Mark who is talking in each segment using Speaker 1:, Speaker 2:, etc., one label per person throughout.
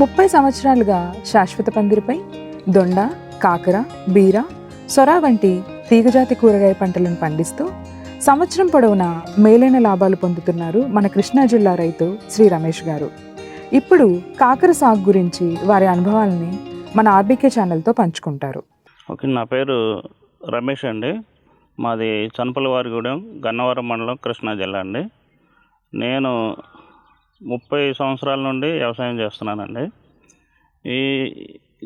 Speaker 1: ముప్పై సంవత్సరాలుగా శాశ్వత పందిరిపై దొండ కాకర బీర సొర వంటి తీగజాతి కూరగాయ పంటలను పండిస్తూ సంవత్సరం పొడవునా మేలైన లాభాలు పొందుతున్నారు మన కృష్ణా జిల్లా రైతు శ్రీ రమేష్ గారు. ఇప్పుడు కాకర సాగు గురించి వారి అనుభవాల్ని మన ఆర్బీకే ఛానల్తో పంచుకుంటారు.
Speaker 2: ఓకే నా పేరు రమేష్ అండి. మాది చనపలవారిగూడెం గన్నవరం మండలం కృష్ణా జిల్లా అండి. నేను ముప్పై సంవత్సరాల నుండి వ్యవసాయం చేస్తున్నానండి. ఈ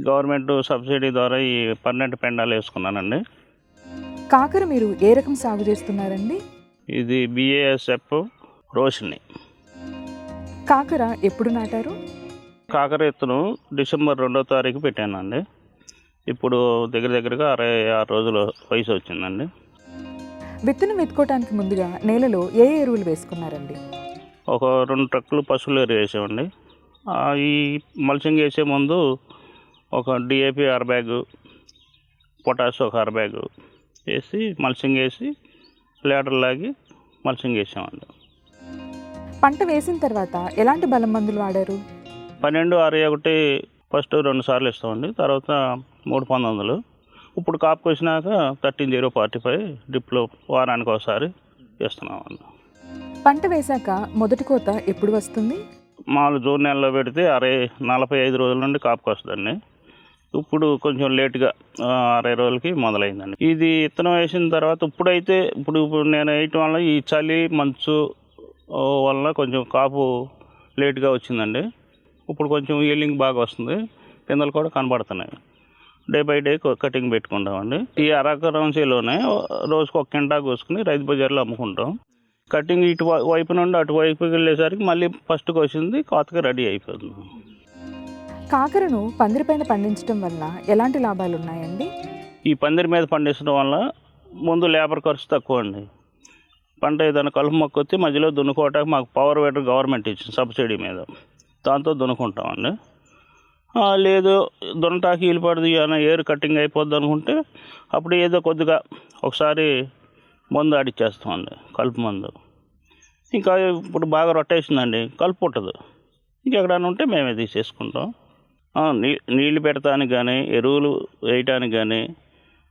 Speaker 2: గవర్నమెంట్ సబ్సిడీ ద్వారా ఈ పన్నెండు పెండాలు వేసుకున్నానండి.
Speaker 1: కాకర మీరు ఏ రకం సాగు చేస్తున్నారండి?
Speaker 2: ఇది బిఏఎస్ఎఫ్ రోషిని
Speaker 1: కాకర ఎప్పుడు నాటారు?
Speaker 2: కాకర ఎత్తును డిసెంబర్ రెండో తారీఖు పెట్టానండి. ఇప్పుడు దగ్గర దగ్గరగా అరవై ఆరు రోజుల వయసు వచ్చిందండి.
Speaker 1: విత్తనం వెతుకోవటానికి ముందుగా నేలలో ఏ ఎరువులు వేసుకున్నారండి?
Speaker 2: ఒక రెండు ట్రక్కులు పశువులు ఎరువు వేసామండి. ఆ, ఈ మల్చింగ్ వేసే ముందు ఒక డిఏపి అర బ్యాగు పొటాష్ ఒక అర బ్యాగు వేసి మల్చింగ్ వేసి లేటర్ లాగి మల్చింగ్ వేసామండి.
Speaker 1: పంట వేసిన తర్వాత ఎలాంటి బలం మందులు వాడారు?
Speaker 2: పన్నెండు అరవై ఒకటి ఫస్ట్ రెండు సార్లు ఇస్తామండి. తర్వాత మూడు పంతొమ్మిదిలు ఇప్పుడు కాపుకి వచ్చినాక థర్టీన్ జీరో ఫార్టీ ఫైవ్ డ్రిప్లో వారానికి ఒకసారి ఇస్తున్నామండి
Speaker 1: పంట వేశాక మొదటి కోత ఎప్పుడు వస్తుంది?
Speaker 2: మామూలు జూన్ నెలలో పెడితే అరవై నలభై ఐదు రోజుల నుండి కాపుకి వస్తుందండి ఇప్పుడు కొంచెం లేట్గా అరవై రోజులకి మొదలైందండి. ఇది విత్తనం వేసిన తర్వాత ఇప్పుడైతే ఇప్పుడు ఇప్పుడు నేను వేయటం వల్ల ఈ చలి మంచు వల్ల కొంచెం కాపు లేట్గా వచ్చిందండి. ఇప్పుడు కొంచెం ఈల్డింగ్ బాగా వస్తుంది. పిందలు కూడా కనబడుతున్నాయి. డే బై డే కటింగ్ పెట్టుకుంటామండి. ఈ అరకరం రోజుకు ఒక కింటా కోసుకుని రైతు బజార్లో అమ్ముకుంటాం. కటింగ్ ఇటు వైపు నుండి అటు వైపుకి వెళ్ళేసరికి మళ్ళీ ఫస్ట్కి వచ్చింది కోతకి రెడీ అయిపోతుంది
Speaker 1: కాకరను పందిరిపైన పండించడం వల్ల ఎలాంటి లాభాలు ఉన్నాయండి?
Speaker 2: ఈ పందిరి మీద పండించడం వల్ల ముందు లేబర్ ఖర్చు తక్కువ అండి పంట ఏదైనా కలుపు మొక్క వచ్చి మధ్యలో దున్నుకోవటానికి మాకు పవర్ వేటర్ గవర్నమెంట్ ఇచ్చింది సబ్సిడీ మీద. దాంతో దున్నుకుంటామండి. లేదు దున్నటాకి వీలుపడదు ఏమైనా ఏరు కటింగ్ అయిపోద్ది అనుకుంటే అప్పుడు ఏదో కొద్దిగా ఒకసారి మందు ఆడిచ్చేస్తామండి కలుపు మందు. ఇంకా ఇప్పుడు బాగా రొట్టేసిందండి కలుపు పుట్టదు. ఇంకెక్కడైనా ఉంటే మేమే తీసేసుకుంటాం. నీ నీళ్ళు పెడతానికి కానీ ఎరువులు వేయటానికి కానీ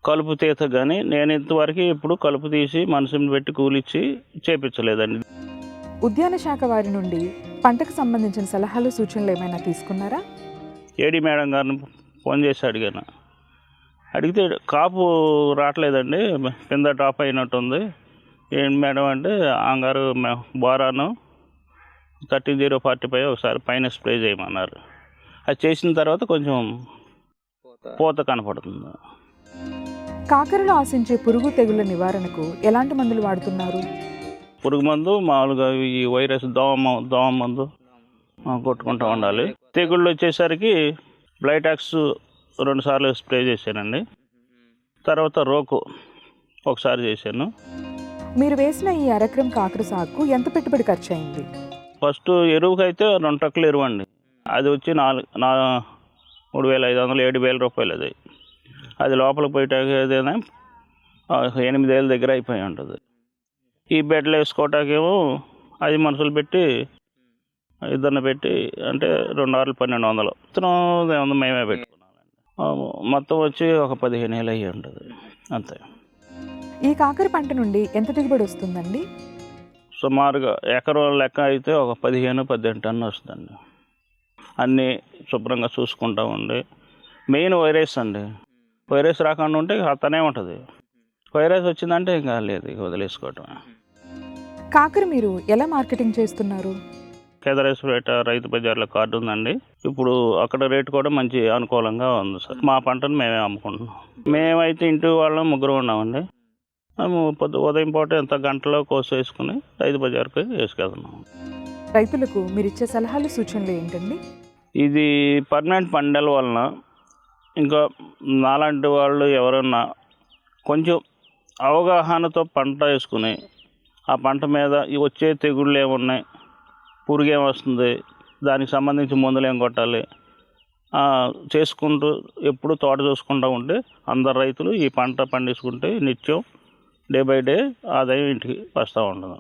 Speaker 2: కలుపు తీత కానీ నేను ఇంతవరకు ఇప్పుడు కలుపు తీసి మనుషుని పెట్టి కూలిచ్చి చేపించలేదండి.
Speaker 1: ఉద్యాన శాఖ వారి నుండి పంటకు సంబంధించిన సలహాలు సూచనలు ఏమైనా తీసుకున్నారా?
Speaker 2: ఏడి మేడం గారిని ఫోన్ చేసి అడిగాను. అడిగితే కాపు రావట్లేదండి కింద డ్రాప్ అయినట్టుంది. ఏంటి మేడం అంటే ఆంగారు boron thirteen zero forty five ఒకసారి పైన స్ప్రే చేయమన్నారు. అది చేసిన తర్వాత కొంచెం పూత కనపడుతుంది.
Speaker 1: కాకరలో ఆశించే పురుగు తెగుళ్ళ నివారణకు ఎలాంటి మందులు వాడుతున్నారు?
Speaker 2: పురుగు మందు మామూలుగా ఈ వైరస్ దోమ దోమ మందు కొట్టుకుంటూ ఉండాలి. తెగుళ్ళు వచ్చేసరికి బ్లైటాక్స్ రెండు సార్లు స్ప్రే చేశానండి. తర్వాత రోకు ఒకసారి చేశాను.
Speaker 1: మీరు వేసిన ఈ అరక్రం కాకర సాగుకు ఎంత పెట్టుబడి ఖర్చు అయింది
Speaker 2: ఫస్ట్ ఎరువుకైతే రెండు ట్రక్కులు ఎరువు అండి అది వచ్చి నాలుగు నా మూడు వేల ఐదు వందలు ఏడు వేల రూపాయలు అది. అది లోపలికి ఎనిమిది వేల దగ్గర అయిపోయి ఉంటుంది. ఈ బెడ్లు వేసుకోవటాకేమో ఐదు మనుషులు పెట్టి ఇద్దరిని పెట్టి అంటే రెండు ఆరులు పన్నెండు వందలు. ఇతనం ఏముంది మేమే ఆ, మొత్తం వచ్చి ఒక పదిహేను వేలు అయ్యి ఉంటుంది. అంతే.
Speaker 1: ఈ కాకర పంట నుండి ఎంత దిగుబడి వస్తుందండి?
Speaker 2: సుమారుగా ఎకరం లెక్క అయితే ఒక పదిహేను పద్దెనిమిది టన్ను వస్తుందండి. అన్నీ శుభ్రంగా చూసుకుంటా ఉండి. మెయిన్ వైరస్ అండి. వైరస్ రాకుండా ఉంటే అతనే ఉంటుంది. వైరస్ వచ్చిందంటే ఇంకా లేదు వదిలేసుకోవటం
Speaker 1: కాకర మీరు ఎలా మార్కెటింగ్ చేస్తున్నారు?
Speaker 2: కేదరేశ్వరపేట రైతు బజార్లో కార్డు ఉందండి. ఇప్పుడు అక్కడ రేటు కూడా మంచి అనుకూలంగా ఉంది సార్. మా పంటను మేమే అమ్ముకుంటున్నాం. మేమైతే ఇంటి వాళ్ళం ముగ్గురు ఉన్నామండి. మేము పొద్దు ఉదయం పూట ఎంత గంటలో కోసి వేసుకుని రైతు బజార్కి వేసుకెళ్తున్నాం.
Speaker 1: రైతులకు మీరు ఇచ్చే సలహాలు సూచనలు ఏంటండి?
Speaker 2: ఇది పర్మనెంట్ పండల వలన ఇంకా నాలాంటి వాళ్ళు ఎవరన్నా కొంచెం అవగాహనతో పంట వేసుకుని ఆ పంట మీద వచ్చే తెగుళ్ళు ఏమున్నాయి పురుగు ఏమొస్తుంది దానికి సంబంధించి మందులు ఏం కొట్టాలి? చేసుకుంటూ ఎప్పుడు తోట చూసుకుంటూ ఉంటే అందరు రైతులు ఈ పంట పండించుకుంటే నిత్యం డే బై డే ఆదాయం ఇంటికి వస్తూ ఉంటుంది.